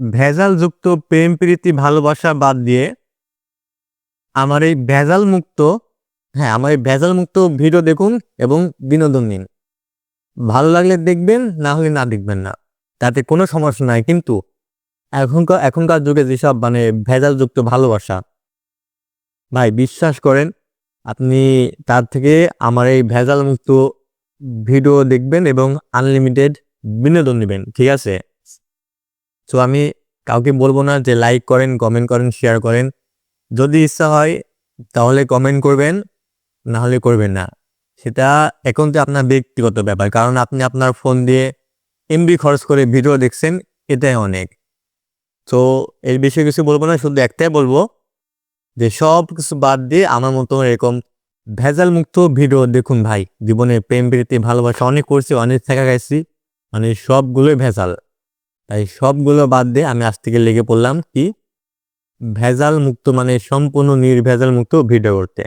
ভেজালযুক্ত প্রেম, প্রীতি, ভালোবাসা বাদ দিয়ে আমার এই ভেজাল মুক্ত হ্যাঁ আমার এই ভেজাল মুক্ত ভিডিও দেখুন এবং বিনোদন নিন। ভালো লাগলে দেখবেন, না হলে না দেখবেন না। তাতে কোনো সমস্যা নাই, কিন্তু এখনকার এখনকার যুগে যেসব মানে ভেজালযুক্ত ভালোবাসা, ভাই বিশ্বাস করেন, আপনি তার থেকে আমার এই ভেজাল মুক্ত ভিডিও দেখবেন এবং আনলিমিটেড বিনোদন নেবেন, ঠিক আছে? তো আমি কাউকে বলব না যে লাইক করেন কমেন্ট করেন শেয়ার করেন। যদি ইচ্ছা হয়, তাহলে কমেন্ট করবেন, না হলে করবেন না। সেটা এখন তো আপনার ব্যক্তিগত ব্যাপার, কারণ আপনি আপনার ফোন দিয়ে এমবি খরচ করে ভিডিও দেখছেন, এটাই অনেক। তো এর বিষয়ে কিছু বলব না, শুধু একটাই বলব যে সব কিছু বাদ দিয়ে আমার মতো এরকম ভেজাল মুক্ত ভিডিও দেখুন ভাই। জীবনে প্রেম, প্রীতি, ভালোবাসা অনেক করছি, অনেক থাকা গেছি মানে সবগুলোই ভেজাল। তাই সবগুলো বাদ দিয়ে আমি আজ থেকে লেগে পড়লাম কি ভেজাল মুক্ত মানে সম্পূর্ণ নির্ভেজাল মুক্ত ভিডিও করতে।